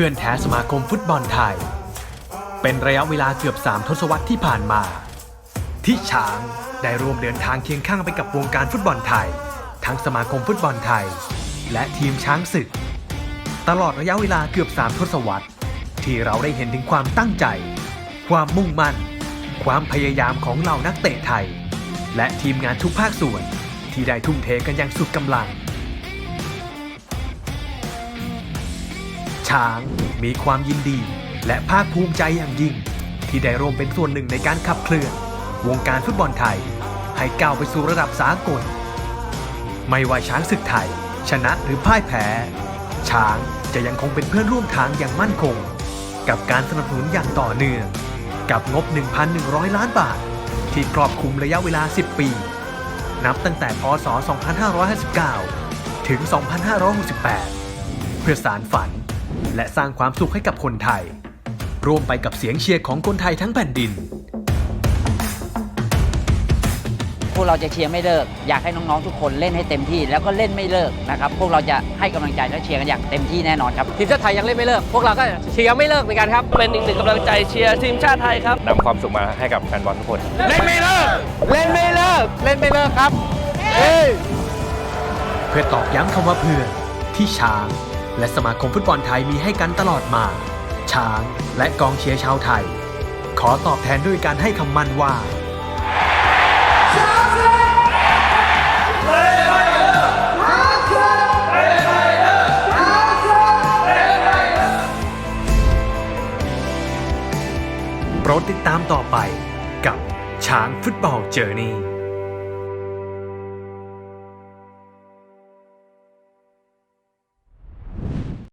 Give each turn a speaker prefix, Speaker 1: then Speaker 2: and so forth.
Speaker 1: พื่อนแท้สมาคมฟุตบอลไทย เป็นระยะเวลาเกือบ3ทศวรรษที่ผ่านมา ที่ช้างได้ร่วมเดินทางเคียงข้างไปกับวงการฟุตบอลไทย ทั้งสมาคมฟุตบอลไทย และทีมช้างศึก ตลอดระยะเวลาเกือบ3ทศวรรษ ที่เราได้เห็นถึงความตั้งใจ ความมุ่งมั่น ความพยายามของเหล่านักเตะไทย และทีมงานทุกภาคส่วนที่ได้ทุ่มเทกันอย่างสุดกำลัง ช้างมีความยินดี และภาคภูมิใจอย่างยิ่ง ที่ได้ร่วมเป็นส่วนหนึ่งในการขับเคลื่อน วงการฟุตบอลไทย ให้ก้าวไปสู่ระดับสากล ไม่ว่าช้างศึกไทย ชนะหรือพ่ายแพ้ ช้างจะยังคงเป็นเพื่อนร่วมทางอย่างมั่นคง กับการสนับสนุนอย่างต่อเนื่อง กับงบ 1,100 ล้านบาท ที่ครอบคลุมระยะเวลา 10 ปี นับตั้งแต่พศ 2559 ถึง 2568 เพื่อสารฝัน และสร้างความสุขให้กับคนไทย ร่วมไปกับเสียงเชียร์ของคนไทยทั้งแผ่นดิน
Speaker 2: พวกเราจะเชียร์ไม่เลิก อยากให้น้องๆทุกคนเล่นให้เต็มที่ แล้วก็เล่นไม่เลิกนะครับ พวกเราจะให้กำลังใจและเชียร์กันอย่างเต็มที่แน่นอนครับ
Speaker 3: ทีมชาติไทยยังเล่นไม่เลิก พวกเราก็เชียร์ไม่เลิกเหมือนกันครับ
Speaker 4: เป็นอีกหนึ่งกำลังใจเชียร์ทีมชาติไทยครับ
Speaker 5: นำความสุขมาให้กับแฟนบอลทุกคน
Speaker 3: เล่นไม่เลิก เล่นไม่เลิก เล่นไม่เลิกครับเฮ้ย
Speaker 1: เพื่อตอกย้ำคำว่าเพื่อนที่ช้าง และสมาคมฟุตบอลไทยมีให้กันตลอดมา ช้างและกองเชียร์ชาวไทย ขอตอบแทนด้วยการให้คำมั่นว่า โปรดติดตามต่อไปกับช้างฟุตบอลเจอร์นี่